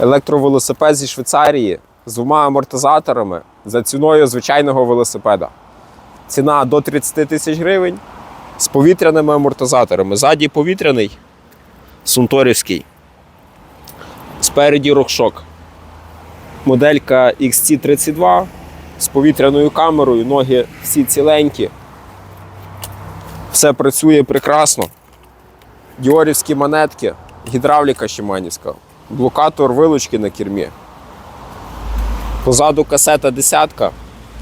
Електровелосипед зі Швейцарії з двома амортизаторами за ціною звичайного велосипеда. Ціна до 30 тисяч гривень з повітряними амортизаторами. Ззаді повітряний Сунторівський. Спереді рокшок. Моделька XT32 з повітряною камерою, ноги всі ціленькі. Все працює прекрасно. Діорівські монетки, гідравліка Шиманівська, блокатор вилучки на кермі. Позаду касета десятка,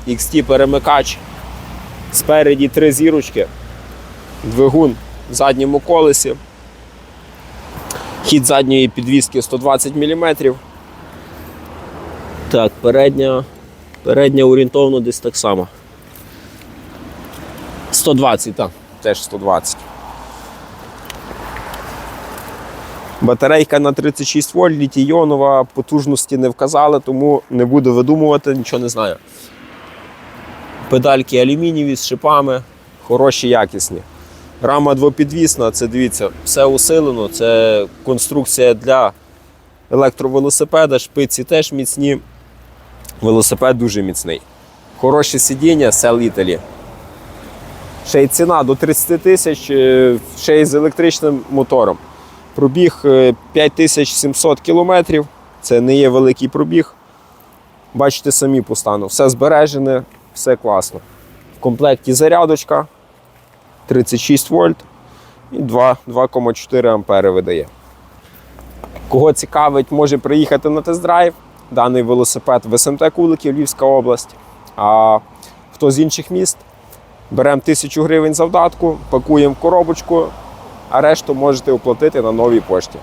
XT перемикач. Спереді три зірочки, двигун в задньому колесі. Хід задньої підвіски 120 мм. Так, передня, передня орієнтовно десь так само. 120, так, теж 120. Батарейка на 36 вольт, літій-іонова, потужності не вказали, тому не буду видумувати, нічого не знаю. Педальки алюмінієві з шипами, хороші, якісні. Рама двопідвісна, це дивіться, все усилено, це конструкція для електровелосипеда, шпиці теж міцні. Велосипед дуже міцний. Хороші сидіння, Sell Italy. Ще й ціна до 30 тисяч, е, ще й з електричним мотором. Пробіг е, 5700 кілометрів. Це не є великий пробіг. Бачите самі по стану. Все збережене, все класно. В комплекті зарядочка 36 вольт і 2,4 ампери видає. Кого цікавить, може приїхати на тест-драйв. Даний велосипед в СМТ Куликів, Львівська область. А хто з інших міст, беремо 1000 гривень завдатку, пакуємо в коробочку, а решту можете оплатити на новій пошті.